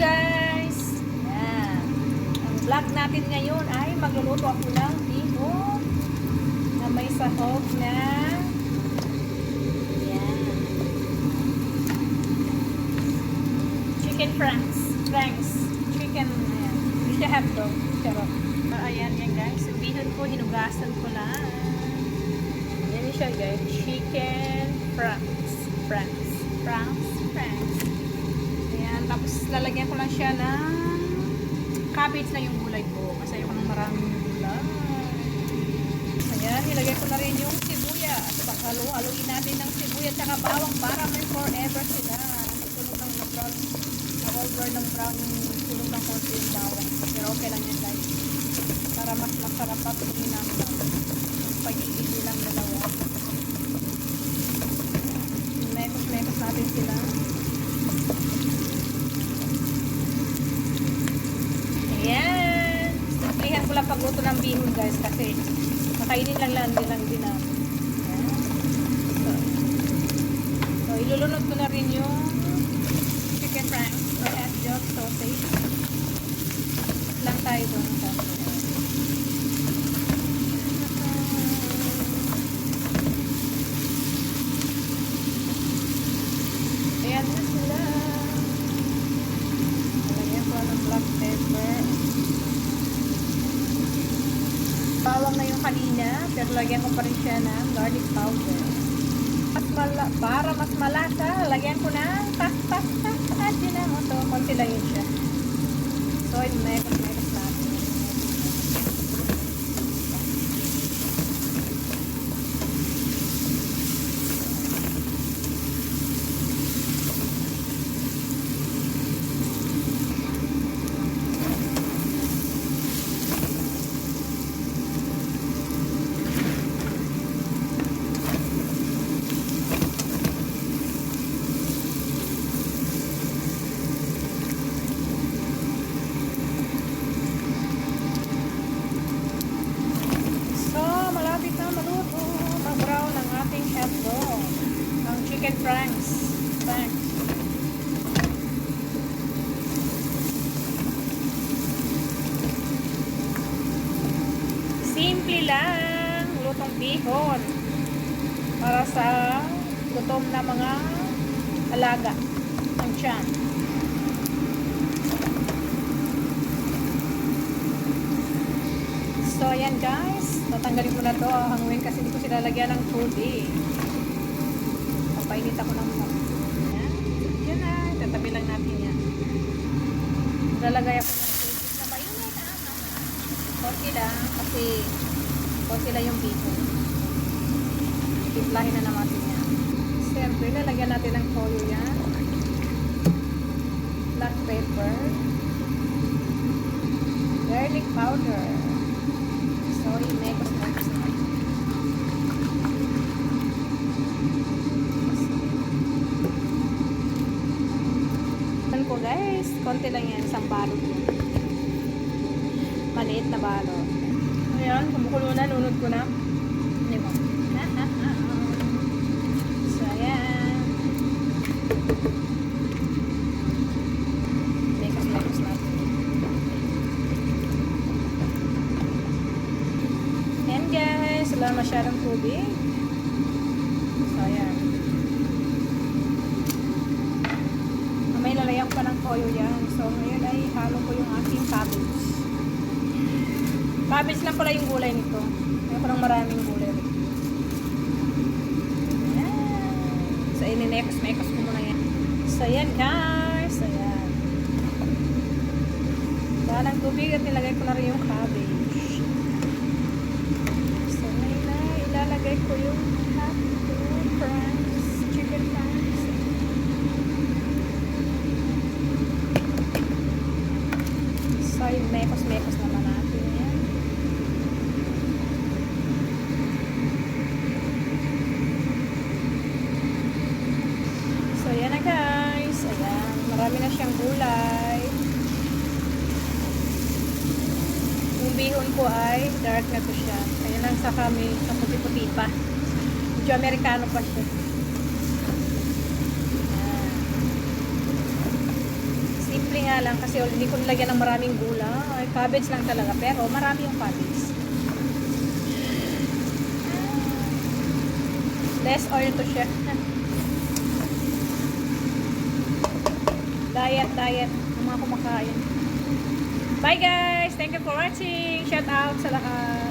guys! Yan. Ang vlog natin ngayon ay magluluto ako ng bihon na may sahog na yan. Chicken franks. Franks. Chicken, ayan. Hindi siya hotdog. Ah, ayan yan guys. Yung bihon ko, hinugasan ko lang. Yan siya guys. Chicken franks. Franks. Franks. Franks. Ayan, tapos lalagyan ko lang siya ng cabbage na yung gulay ko. Kasi ayoko ng maraming gulay. Ayan, nilagay ko na rin yung sibuyas. Paghalo-haloin natin ng sibuyas at bawang para may forever sila. Nagtunog ng brown, na-over ng brown tunog ng konti yung bawang. Pero okay lang yan guys. Para mas masarap at kuminamdam. Yung pagiging nilang dalawa. Mekos-mekos natin sila. Ayan. Simplihan ko lang pagluto ng bihon guys kasi makainin lang lang din lang din namin. So, so, ilulunod ko na rin yung chicken franks or jog sausage. Lang tayo doon. Ayan na sila. Lagyan ko ng black pepper. Bawang na yung kanina, pero lagyan ko pa rin siya ng garlic powder. Mas mala para mas malasa, lagyan ko ng tas tas tas tas yun na. Konti lang yun siya. So, mekos mekos natin. So, malapit na maluto. Mag-brown ang ating hotdog. Ang chicken franks. Franks. Simple lang. Lutong bihon. Para sa gutom na mga alaga. Ang tiyan. So, ayan guys. Tatanggalin ko na to. Hanguin kasi hindi ko sila lagyan ng tubig. Papainit ako ng mga. Ayan. Yan na. Tatabi lang natin yan. Lalagay ako ng tubig na mainit. Ah, konti lang. Kasi konti lang yung bacon. Timplahin na naman yan. Siyempre, lalagyan natin ng toyo yan. Black pepper. Garlic powder. Soy, mekos, mekos na. Yan ko guys, konti lang yan, isang balot yan. Maliit na balot. Ayan, kumukulo na, nunod ko na. Di ba? So, ayan. Mekos, mekos natin. Ayan guys, wala masyadong tubig. So, ayan. May lalayan ko pa ng toyo yan. So, ngayon ay halo ko yung aking cabbage. Cabbage lang pala yung gulay nito. Ngayon ko ng maraming gulay. Ayan. So, ininekos-mekos ko muna yan. So, ayan guys. Ayan. Dahil ang tubig at nilagay ko na rin yung cabbage. So, ngayon na ilalagay ko yung hotdog fries, chicken fries. So, yung mekos-mekos naman natin yan. So, yan na guys. Ayan. Marami na siyang gulay. Yung bihon ko ay dark na to siya. Kaya lang sa kami, sa puti-puti pa. Medyo Amerikano pa siya. Ayan. Simpleng nga lang kasi hindi ko nilagyan ng maraming gulay. Cabbage lang talaga. Pero marami yung cabbage. Less oil to chef. diet, diet. Ang mga kumakain. Bye guys! Thank you for watching. Shout out sa lahat.